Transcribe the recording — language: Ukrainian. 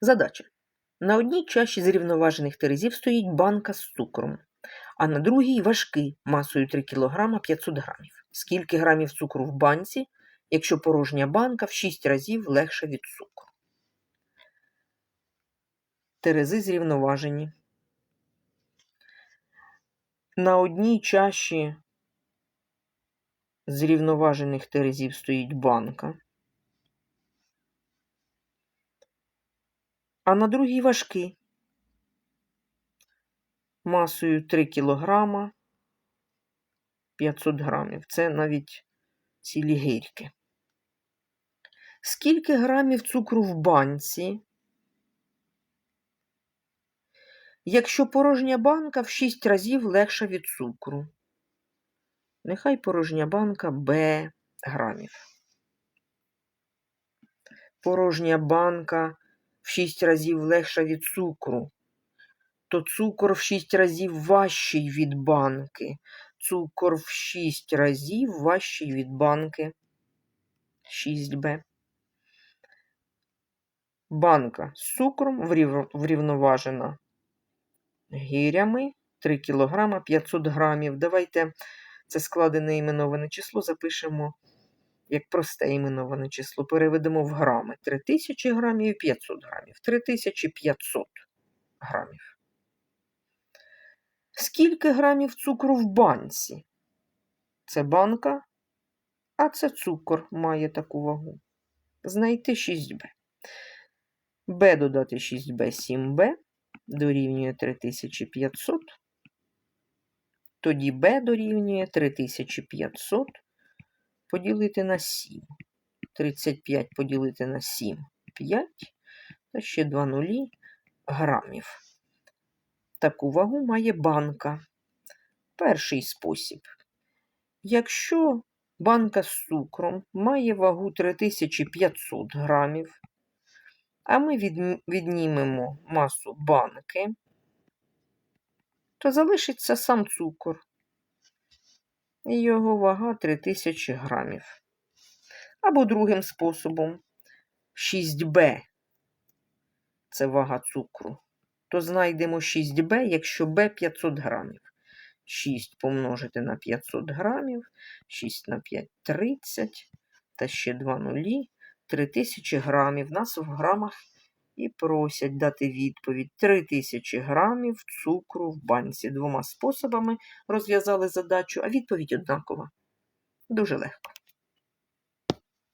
Задача. На одній чаші з рівноважених терезів стоїть банка з цукром, а на другій важкий масою 3 кг 500 грамів. Скільки грамів цукру в банці, якщо порожня банка в 6 разів легша від цукру? Терези зрівноважені. На одній чаші з рівноважених терезів стоїть банка, а на другій важкий масою 3 кг 500 грамів. Це навіть цілі гірки. Скільки грамів цукру в банці, якщо порожня банка в 6 разів легша від цукру? Нехай порожня банка Б грамів. Порожня банка в 6 разів легша від цукру, то цукор в 6 разів важчий від банки. Цукор в 6 разів важчий від банки 6Б. Банка з цукром врівноважена гирями 3 кг 500 грамів. Давайте це складене іменоване число запишемо як просте іменоване число. Переведемо в грами. 3000 грамів і 500 грамів. 3500 грамів. Скільки грамів цукру в банці? Це банка, а це цукор має таку вагу. Знайти 6b. b додати 6b, 7b дорівнює 3500. Тоді b дорівнює 3500 поділити на 7. 35 поділити на 7 5. Та ще 2 нулі грамів. Таку вагу має банка. Перший спосіб. Якщо банка з цукром має вагу 3500 грамів, а ми віднімемо масу банки, то залишиться сам цукор. Його вага 3000 грамів. Або другим способом 6b це вага цукру. То знайдемо 6b, якщо b 500 грамів. 6 помножити на 500 грамів, 6 на 5 30, та ще 2 нулі, 3000 грамів. Нас в грамах і просять дати відповідь 3000 грамів цукру в банці. Двома способами розв'язали задачу, а відповідь однакова. Дуже легко.